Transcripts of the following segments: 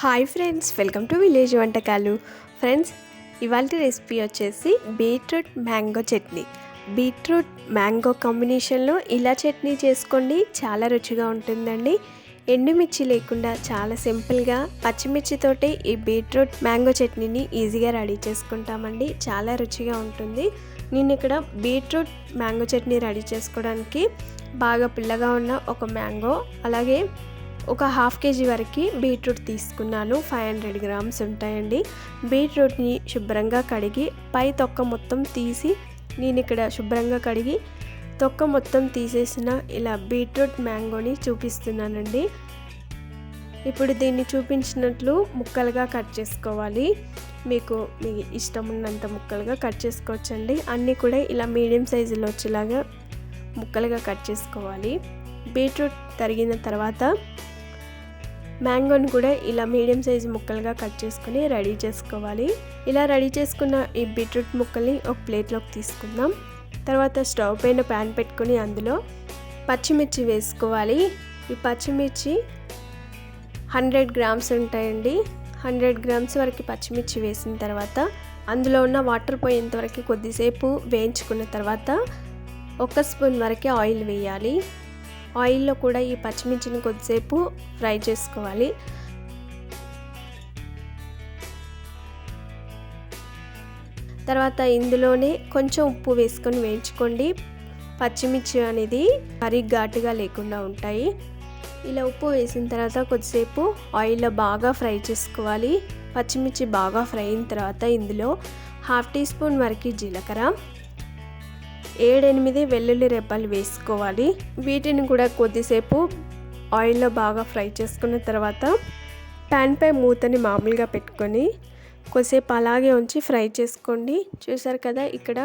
Hi friends welcome to village వంటకాలు. Friends ఇవాళ recipe వచ్చేసి beetroot mango chutney. Beetroot mango కాంబినేషన్లో ఇలా చట్నీ చేసుకోండి చాలా రుచిగా ఉంటుందండి. ఎండుమిర్చి లేకుండా చాలా సింపుల్గా పచ్చిమిర్చితోటి ఈ బీట్రూట్ మ్యాంగో చట్నీని ఈజీగా రెడీ చేసుకుంటామండి చాలా రుచిగా ఉంటుంది. నేను ఇక్కడ బీట్రూట్ మ్యాంగో చట్నీ రెడీ చేసుకోవడానికి బాగా పిల్లగా ఉన్న ఒక మ్యాంగో అలాగే ఒక హాఫ్ కేజీ వరకు బీట్రూట్ తీసుకున్నాను. ఫైవ్ హండ్రెడ్ గ్రామ్స్ ఉంటాయండి. బీట్రూట్ని శుభ్రంగా కడిగి పై తొక్క మొత్తం తీసి నేను ఇక్కడ శుభ్రంగా కడిగి తొక్క మొత్తం తీసేసిన ఇలా బీట్రూట్ మ్యాంగోని చూపిస్తున్నానండి. ఇప్పుడు దీన్ని చూపించినట్లు ముక్కలుగా కట్ చేసుకోవాలి. మీకు మీ ఇష్టం ఉన్నంత ముక్కలుగా కట్ చేసుకోవచ్చండి. అన్నీ కూడా ఇలా మీడియం సైజులో వచ్చేలాగా ముక్కలుగా కట్ చేసుకోవాలి. బీట్రూట్ తరిగిన తర్వాత మ్యాంగోని కూడా ఇలా మీడియం సైజు ముక్కలుగా కట్ చేసుకుని రెడీ చేసుకోవాలి. ఇలా రెడీ చేసుకున్న ఈ బీట్రూట్ ముక్కల్ని ఒక ప్లేట్లోకి తీసుకుందాం. తర్వాత స్టవ్ పైన ప్యాన్ పెట్టుకుని అందులో పచ్చిమిర్చి వేసుకోవాలి. ఈ పచ్చిమిర్చి హండ్రెడ్ గ్రామ్స్ ఉంటాయండి. హండ్రెడ్ గ్రామ్స్ వరకు పచ్చిమిర్చి వేసిన తర్వాత అందులో ఉన్న వాటర్ పోయేంత వరకు కొద్దిసేపు వేయించుకున్న తర్వాత ఒక స్పూన్ వరకు ఆయిల్ వేయాలి. ఆయిల్లో కూడా ఈ పచ్చిమిర్చిని కొద్దిసేపు ఫ్రై చేసుకోవాలి. తర్వాత ఇందులోనే కొంచెం ఉప్పు వేసుకొని వేయించుకోండి. పచ్చిమిర్చి అనేది మరీ ఘాటుగా లేకుండా ఉంటాయి. ఇలా ఉప్పు వేసిన తర్వాత కొద్దిసేపు ఆయిల్లో బాగా ఫ్రై చేసుకోవాలి. పచ్చిమిర్చి బాగా ఫ్రై అయిన తర్వాత ఇందులో హాఫ్ టీ స్పూన్ వరకు జీలకర్ర ఏడెనిమిది వెల్లుల్లి రెబ్బలు వేసుకోవాలి. వీటిని కూడా కొద్దిసేపు ఆయిల్లో బాగా ఫ్రై చేసుకున్న తర్వాత ప్యాన్పై మూతని మామూలుగా పెట్టుకొని కొద్దిసేపు అలాగే ఉంచి ఫ్రై చేసుకోండి. చూసారు కదా ఇక్కడ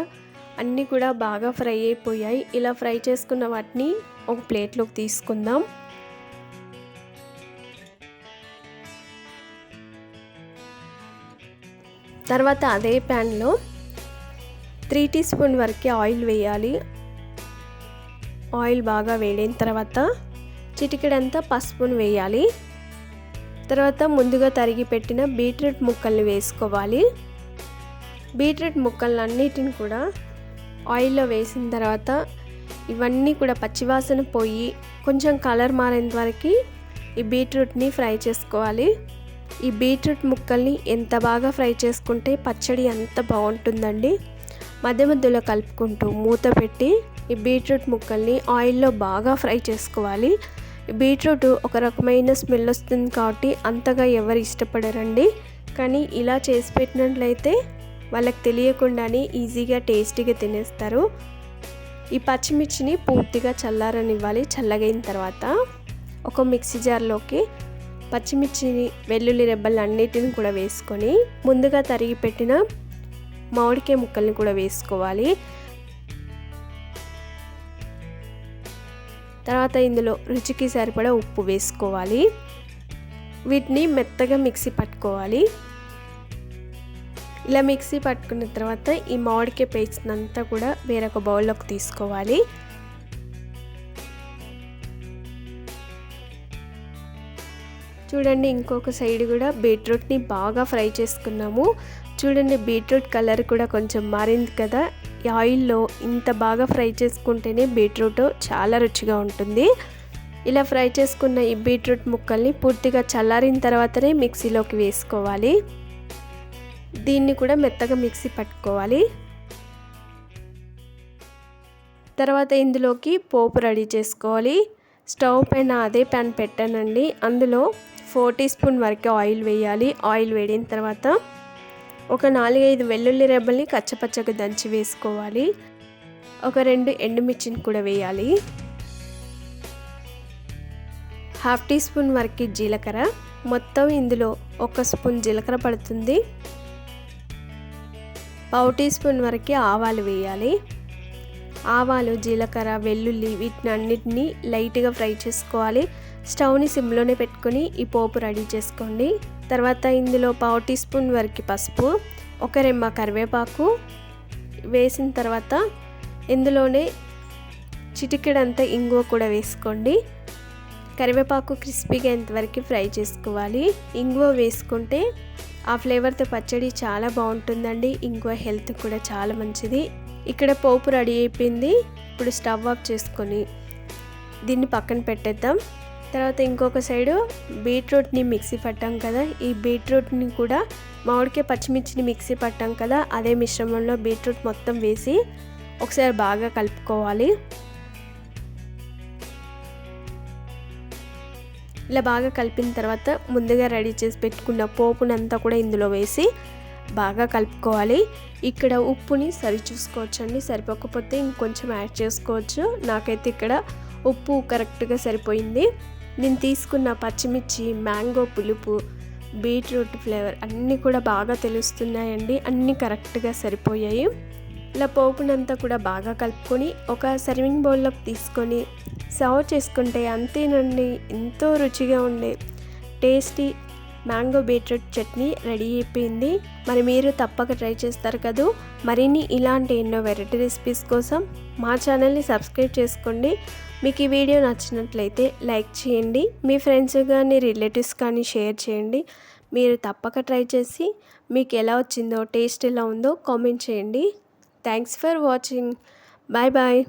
అన్నీ కూడా బాగా ఫ్రై అయిపోయాయి. ఇలా ఫ్రై చేసుకున్న వాటిని ఒక ప్లేట్లోకి తీసుకుందాం. తర్వాత అదే ప్యాన్లో త్రీ టీ స్పూన్ వరకు ఆయిల్ వేయాలి. ఆయిల్ బాగా వేడిన తర్వాత చిటికెడంతా పసుపును వేయాలి. తర్వాత ముందుగా తరిగి పెట్టిన బీట్రూట్ ముక్కల్ని వేసుకోవాలి. బీట్రూట్ ముక్కలన్నిటిని కూడా ఆయిల్లో వేసిన తర్వాత ఇవన్నీ కూడా పచ్చివాసన పోయి కొంచెం కలర్ మారేంత వరకు ఈ బీట్రూట్ని ఫ్రై చేసుకోవాలి. ఈ బీట్రూట్ ముక్కల్ని ఎంత బాగా ఫ్రై చేసుకుంటే పచ్చడి అంత బాగుంటుందండి. మధ్య మధ్యలో కలుపుకుంటూ మూత పెట్టి ఈ బీట్రూట్ ముక్కల్ని ఆయిల్లో బాగా ఫ్రై చేసుకోవాలి. బీట్రూట్ ఒక రకమైన స్మెల్ వస్తుంది కాబట్టి అంతగా ఎవరు ఇష్టపడరండి. కానీ ఇలా చేసి పెట్టినట్లయితే వాళ్ళకి తెలియకుండానే ఈజీగా టేస్టీగా తినేస్తారు. ఈ పచ్చిమిర్చిని పూర్తిగా చల్లారనివ్వాలి. చల్లగైన తర్వాత ఒక మిక్సీ జార్లోకి పచ్చిమిర్చిని వెల్లుల్లి రెబ్బలు అన్నిటిని కూడా వేసుకొని ముందుగా తరిగి పెట్టిన మామిడికాయ ముక్కల్ని కూడా వేసుకోవాలి. తర్వాత ఇందులో రుచికి సరిపడా ఉప్పు వేసుకోవాలి. వీటిని మెత్తగా మిక్సీ పట్టుకోవాలి. ఇలా మిక్సీ పట్టుకున్న తర్వాత ఈ మామిడికాయ పేస్ట్ అంతా కూడా వేరొక బౌల్లోకి తీసుకోవాలి. చూడండి ఇంకొక సైడ్ కూడా బీట్రూట్ని బాగా ఫ్రై చేసుకున్నాము. చూడండి బీట్రూట్ కలర్ కూడా కొంచెం మారింది కదా. ఈ ఆయిల్లో ఇంత బాగా ఫ్రై చేసుకుంటేనే బీట్రూట్ చాలా రుచిగా ఉంటుంది. ఇలా ఫ్రై చేసుకున్న ఈ బీట్రూట్ ముక్కల్ని పూర్తిగా చల్లారిన తర్వాతనే మిక్సీలోకి వేసుకోవాలి. దీన్ని కూడా మెత్తగా మిక్సీ పట్టుకోవాలి. తర్వాత ఇందులోకి పోపు రెడీ చేసుకోవాలి. స్టవ్ పైన అదే ప్యాన్ పెట్టానండి. అందులో ఫోర్ టీ స్పూన్ వరకు ఆయిల్ వేయాలి. ఆయిల్ వేడిన తర్వాత ఒక నాలుగైదు వెల్లుల్లి రెబ్బల్ని కచ్చపచ్చగా దంచి వేసుకోవాలి. ఒక రెండు ఎండుమిర్చిని కూడా వేయాలి. హాఫ్ టీ స్పూన్ వరకు జీలకర్ర. మొత్తం ఇందులో ఒక స్పూన్ జీలకర్ర పడుతుంది. పావు టీ స్పూన్ వరకు ఆవాలు వేయాలి. ఆవాలు జీలకర్ర వెల్లుల్లి వీటిని అన్నిటినీ లైట్గా ఫ్రై చేసుకోవాలి. స్టవ్ని సిమ్లోనే పెట్టుకొని ఈ పోపు రెడీ చేసుకోండి. తర్వాత ఇందులో పావు టీ స్పూన్ వరకు పసుపు ఒక రెమ్మ కరివేపాకు వేసిన తర్వాత ఇందులోనే చిటికెడంతా ఇంగువ కూడా వేసుకోండి. కరివేపాకు క్రిస్పీగా ఎంతవరకు ఫ్రై చేసుకోవాలి. ఇంగువ వేసుకుంటే ఆ ఫ్లేవర్తో పచ్చడి చాలా బాగుంటుందండి. ఇంగువ హెల్త్ కూడా చాలా మంచిది. ఇక్కడ పోపు రెడీ అయిపోయింది. ఇప్పుడు స్టవ్ ఆఫ్ చేసుకొని దీన్ని పక్కన పెట్టేద్దాం. తర్వాత ఇంకొక సైడు బీట్రూట్ని మిక్సీ పట్టాం కదా. ఈ బీట్రూట్ని కూడా మామిడికాయ పచ్చిమిర్చిని మిక్సీ పట్టాం కదా. అదే మిశ్రమంలో బీట్రూట్ మొత్తం వేసి ఒకసారి బాగా కలుపుకోవాలి. ఇలా బాగా కలిపిన తర్వాత ముందుగా రెడీ చేసి పెట్టుకున్న పోపునంతా కూడా ఇందులో వేసి బాగా కలుపుకోవాలి. ఇక్కడ ఉప్పుని సరి చూసుకోవచ్చండి. సరిపోకపోతే ఇంకొంచెం యాడ్ చేసుకోవచ్చు. నాకైతే ఇక్కడ ఉప్పు కరెక్ట్గా సరిపోయింది. నేను తీసుకున్న పచ్చిమిర్చి మ్యాంగో పులుపు బీట్రూట్ ఫ్లేవర్ అన్నీ కూడా బాగా తెలుస్తున్నాయండి. అన్నీ కరెక్ట్గా సరిపోయాయి. ఇలా పోపునంతా కూడా బాగా కలుపుకొని ఒక సర్వింగ్ బౌల్లోకి తీసుకొని సర్వ్ చేసుకుంటే అంతేనండి. ఎంతో రుచిగా ఉండే tasty mango beetroot chutney ready అయిపోయింది. మరి మీరు తప్పక ట్రై చేస్తారు కదూ? మరిన్ని ఇలాంటి ఎన్నో వెరైటీ రెసిపీస్ కోసం మా ఛానల్ని సబ్స్క్రైబ్ చేసుకోండి. మీకు ఈ వీడియో నచ్చినట్లయితే లైక్ చేయండి మీ ఫ్రెండ్స్ కానీ రిలేటివ్స్ కానీ షేర్ చేయండి. మీరు తప్పక ట్రై చేసి మీకు ఎలా వచ్చిందో టేస్ట్ ఎలా ఉందో కామెంట్ చేయండి. Thanks for watching. Bye bye.